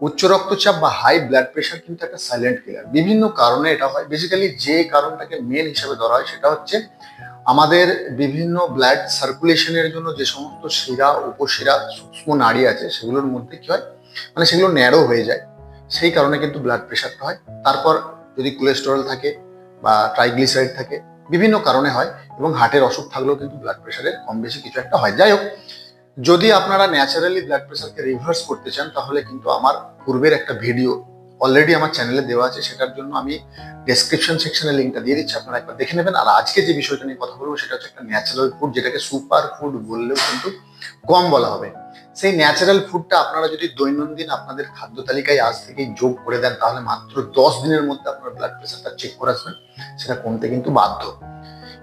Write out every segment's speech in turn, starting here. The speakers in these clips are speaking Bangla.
উচ্চ রক্তচাপ বা হাই ব্লাড প্রেশার কিন্তু একটা সাইলেন্ট কিলার বিভিন্ন কারণে এটা হয়। বেসিক্যালি যে কারণটাকে মেন হিসেবে ধরা হয় সেটা হচ্ছে আমাদের বিভিন্ন ব্লাড সার্কুলেশনের জন্য যে সমস্ত শিরা, উপশিরা, সূক্ষ্ম নাড়ি আছে, সেগুলোর মধ্যে কি হয়? মানে সেগুলো ন্যারো হয়ে যায়। সেই কারণে কিন্তু ব্লাড প্রেশারটা হয়। তারপর যদি কোলেস্টেরল থাকে বা ট্রাইগ্লিসাইড থাকে, বিভিন্ন কারণে হয় এবং হার্টের অসুখ থাকলেও কিন্তু ব্লাড প্রেশারের কম বেশি কিছু একটা হয়। যাই হোক যদি আপনারা ন্যাচারালি ব্লাড প্রেশারকে রিভার্স করতে চান, তাহলে কিন্তু আমার পূর্বের একটা ভিডিও অলরেডি আমার চ্যানেলে দেওয়া আছে, সেটার জন্য আমি ডেসক্রিপশন সেকশনে লিঙ্কটা দিয়ে দিচ্ছি, আপনারা একবার দেখে নেবেন। আর আজকে যে বিষয়টা নিয়ে কথা বলব, সেটা হচ্ছে একটা ন্যাচারাল ফুড যেটাকে সুপার ফুড বললেও কিন্তু কম বলা হবে। সেই ন্যাচারাল ফুডটা আপনারা যদি দৈনন্দিন আপনাদের খাদ্য তালিকায় আজ থেকেই যোগ করে দেন, তাহলে মাত্র দশ দিনের মধ্যে আপনার ব্লাড প্রেশারটা চেক করে আসবেন। সেটা কমতে কিন্তু বাধ্য।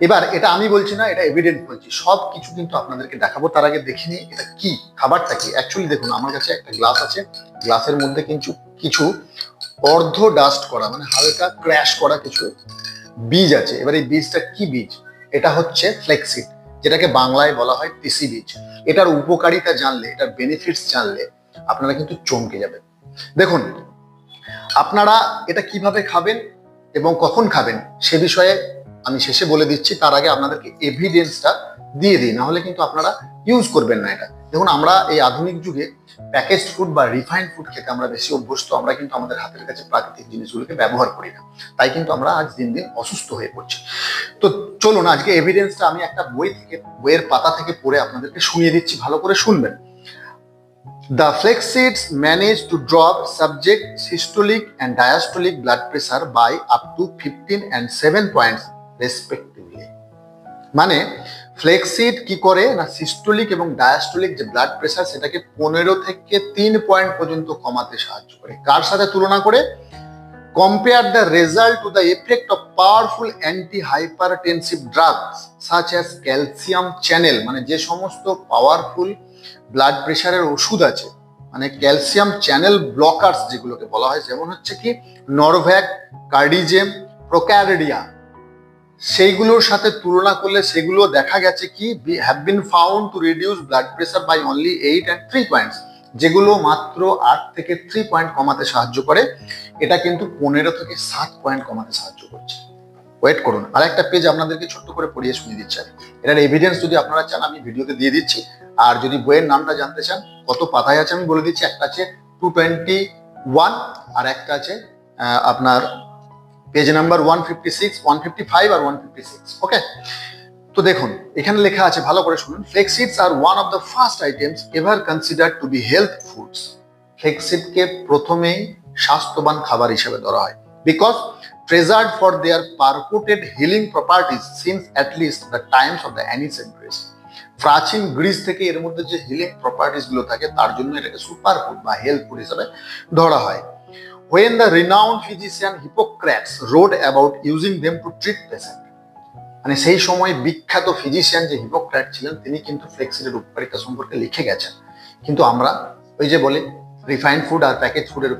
এবার এটা আমি বলছি না, এটা এভিডেন্ট বলছি। সব কিছু কিন্তু আপনাদেরকে দেখাবো। তার আগে দেখে নিই, এটা কি? খাবারটা কি? অ্যাকচুয়ালি দেখুন, আমার কাছে একটা গ্লাস আছে। গ্লাসের মধ্যে কিন্তু কিছু অর্ধ ডাস্ট করা মানে হালকা ক্র্যাশ করা কিছু বীজ আছে। এবার এই বীজটা কি বীজ? এটা হচ্ছে ফ্লেক্সিড যেটাকে বাংলায় বলা হয় তিসি বীজ। এটার উপকারিতা জানলে, এটার বেনিফিটস জানলে আপনারা কিন্তু চমকে যাবেন। দেখুন, আপনারা এটা কীভাবে খাবেন এবং কখন খাবেন, সে বিষয়ে আমি শেষে বলে দিচ্ছি, তার আগে আপনাদেরকে এভিডেন্সটা দিয়ে দিই, নাহলে কিন্তু আপনারা ইউজ করবেন না এটা। দেখুন, আমরা এই আধুনিক যুগে প্যাকেজ ফুড বা রিফাইন্ড ফুড খেতে আমরা বেশি অভ্যস্ত, আমরা কিন্তু আমাদের হাতের কাছে প্রাকৃতিক জিনিসগুলোকে ব্যবহার করি না। তাই কিন্তু আমরা আজ দিন দিন অসুস্থ হয়ে পড়ছি। তো চলুন, আজকে এভিডেন্সটা আমি একটা বই থেকে, বইয়ের পাতা থেকে পড়ে আপনাদেরকে শুনিয়ে দিচ্ছি, ভালো করে শুনবেন। Flex seeds manage to drop subject systolic and diastolic blood pressure by up to 15 and 7 points respectively. মানে ফ্লেক্সিড কি করে না সিস্টোলিক এবং ডায়াস্টোলিক যে ব্লাড প্রেশার সেটাকে পনেরো থেকে তিন পয়েন্ট পর্যন্ত কমাতে সাহায্য করে কার সাথে তুলনা করে compare the result to the effect of powerful antihypertensive drugs such as calcium channel মানে যে সমস্ত পাওয়ারফুল ব্লাড প্রেশারের ওষুধ আছে মানে ক্যালসিয়াম চ্যানেল ব্লকার্স যেগুলোকে বলা হয়, যেমন হচ্ছে কি নরভ্যাক কার্ডিজেম প্রোক্যারিডিয়া সেইগুলোর সাথে তুলনা করলে সেগুলো দেখা গেছে কি have been found to reduce blood pressure by only eight and three points যেগুলো মাত্র আট থেকে থ্রি পয়েন্ট কমাতে সাহায্য করে। এটা কিন্তু পনেরো থেকে সাত পয়েন্ট কমাতে সাহায্য করছে। ওয়েট করুন, আর একটা পেজ আপনাদেরকে ছোট্ট করে পড়িয়ে শুনিয়ে দিচ্ছি এটার এভিডেন্স যদি আপনারা চান, আমি ভিডিওতে দিয়ে দিচ্ছি। আর যদি বইয়ের নামটা জানতে চান, কত পাতায় আছে আমি বলে দিচ্ছি। একটা আছে টু টোয়েন্টি ওয়ান আর একটা আছে আপনার page number one fifty six one fifty five আর ওয়ান ফিফটি সিক্স ওকে তো দেখুন, এখানে লেখা আছে, ভালো করে শুনুন flaxseeds R one of the first items ever consider to be health foods ফ্লেক্সিডকে প্রথমেই স্বাস্থ্যবান খাবার হিসেবে ধরা হয়। Because treasured for their purported healing at least the times of the ancient Greece. প্রাচীন গ্রিস থেকে এর মধ্যে যে হিলিং প্রপার্টিসগুলো থাকে, তার জন্য এটাকে সুপার ফুড বা হেলথ ফুড হিসেবে ধরা হয়। When the renowned physician Hippocrates wrote about using them to treat patient. মানে সেই সময় বিখ্যাত ফিজিশিয়ান যে হিপোক্র্যাট ছিলেন তিনি কিন্তু ফ্লেক্সিডের উপকারিতা সম্পর্কে লিখে গেছেন। কিন্তু আমরা ওই যে বলে রিফাইন্ড ফুড আর প্যাকেজ ফুডের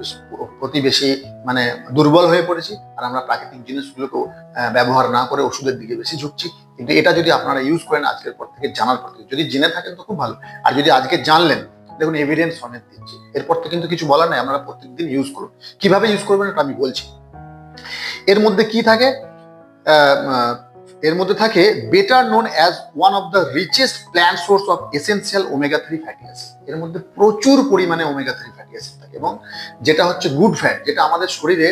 প্রতি বেশি মানে দুর্বল হয়ে পড়েছি আর আমরা প্রাকৃতিক জিনিসগুলোকেও আহ, ব্যবহার না করে ওষুধের দিকে বেশি ঝুঁকছি। কিন্তু এটা যদি আপনারা ইউজ করেন আজকের পর থেকে জানার পর থেকে যদি জেনে থাকেন তো খুব ভালো। আর যদি আজকে জানলেন দেখুন এভিডেন্স অনেক দিচ্ছি। এরপর তো কিন্তু কিছু বলার নাই, আপনারা প্রত্যেকদিন ইউজ করুন। কীভাবে ইউজ করবেন এটা আমি বলছি। এর মধ্যে কি থাকে? এর মধ্যে থাকে better known as one of the richest plant source of essential omega three fatty acid এর মধ্যে প্রচুর পরিমাণে ওমেগা থ্রি ফ্যাটি অ্যাসিড থাকে এবং যেটা হচ্ছে গুড ফ্যাট যেটা আমাদের শরীরে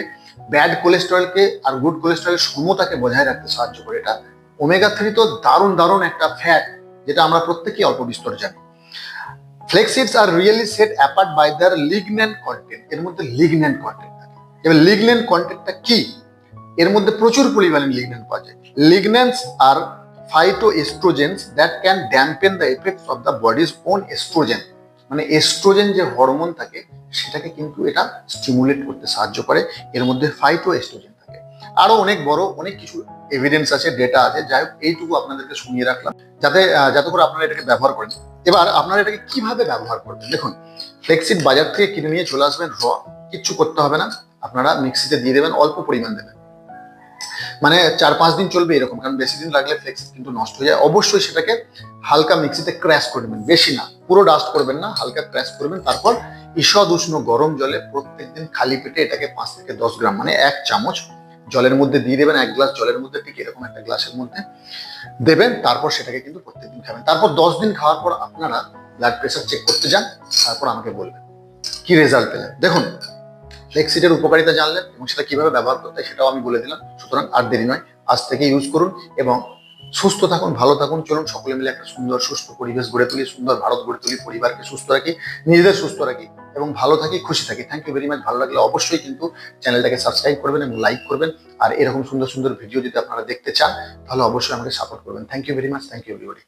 ব্যাড কোলেস্টেরলকে আর গুড কোলেস্টেরলের সমতাকে বজায় রাখতে সাহায্য করে। এটা ওমেগা থ্রি তো দারুণ দারুণ একটা ফ্যাট যেটা আমরা প্রত্যেকেই অল্প বিস্তর জানি। Flaxseeds are really set apart by lignan content এর মধ্যে কন্টেন্ট থাকে। এবার কন্টেন্টটা কি? এর মধ্যে প্রচুর পরিমাণে পাওয়া যায়। আর phytoestrogens that can dampen the effects of the body's own estrogen মানে এস্ট্রোজেন যে হরমোন থাকে, সেটাকে কিন্তু এটা স্টিমুলেট করতে সাহায্য করে। এর মধ্যে ফাইটো এস্ট্রোজেন থাকে। আরও অনেক বড়, অনেক কিছু এভিডেন্স আছে ডেটা আছে। যাই হোক, এইটুকু আপনাদেরকে শুনিয়ে রাখলাম। যাতে যাতে করে আপনারা এটাকে ব্যবহার করেন। এবার আপনারা এটাকে কীভাবে ব্যবহার করবেন? দেখুন ফ্লেক্সিড বাজার থেকে কিনে নিয়ে চলে আসবেন র কিচ্ছু করতে হবে না। আপনারা মিক্সিতে দিয়ে দেবেন, অল্প পরিমাণ দেবেন। মানে চার পাঁচ দিন চলবে এরকম, কারণ বেশি দিন লাগলে ফ্লেক্স কিন্তু নষ্ট হয়ে যায়। অবশ্যই সেটাকে হালকা মিক্সিতে ক্র্যাশ করে নেবেন, বেশি না। পুরো ডাস্ট করবেন না, হালকা ক্র্যাশ করবেন তারপর ঈষদ উষ্ণ গরম জলে প্রত্যেকদিন খালি পেটে এটাকে পাঁচ থেকে দশ গ্রাম মানে এক চামচ জলের মধ্যে দিয়ে দেবেন, এক গ্লাস জলের মধ্যে ঠিক এরকম একটা গ্লাসের মধ্যে দেবেন, তারপর সেটাকে কিন্তু প্রত্যেকদিন খাবেন। তারপর দশ দিন খাওয়ার পর আপনারা ব্লাড প্রেশার চেক করতে যান, তারপর আমাকে বলবেন। কি রেজাল্ট পেলেন? দেখুন ফ্লেক্সিটের উপকারিতা জানলেন এবং সেটা কীভাবে ব্যবহার করতে সেটাও আমি বলে দিলাম। সুতরাং আর দেরি নয়, আজ থেকে ইউজ করুন এবং সুস্থ থাকুন, ভালো থাকুন, চলুন সকলে মিলে একটা সুন্দর, সুস্থ পরিবেশ গড়ে তুলি, সুন্দর ভারত গড়ে তুলি, পরিবারকে সুস্থ রাখি, নিজেদের সুস্থ রাখি। এবং ভালো থাকি, খুশি থাকি। থ্যাংক ইউ ভেরি মাচ ভালো লাগলে অবশ্যই কিন্তু চ্যানেলটাকে সাবস্ক্রাইব করবেন এবং লাইক করবেন। আর এরকম সুন্দর সুন্দর ভিডিও যদি আপনারা দেখতে চান, তাহলে অবশ্যই আমাকে সাপোর্ট করবেন। Thank you very much thank you everybody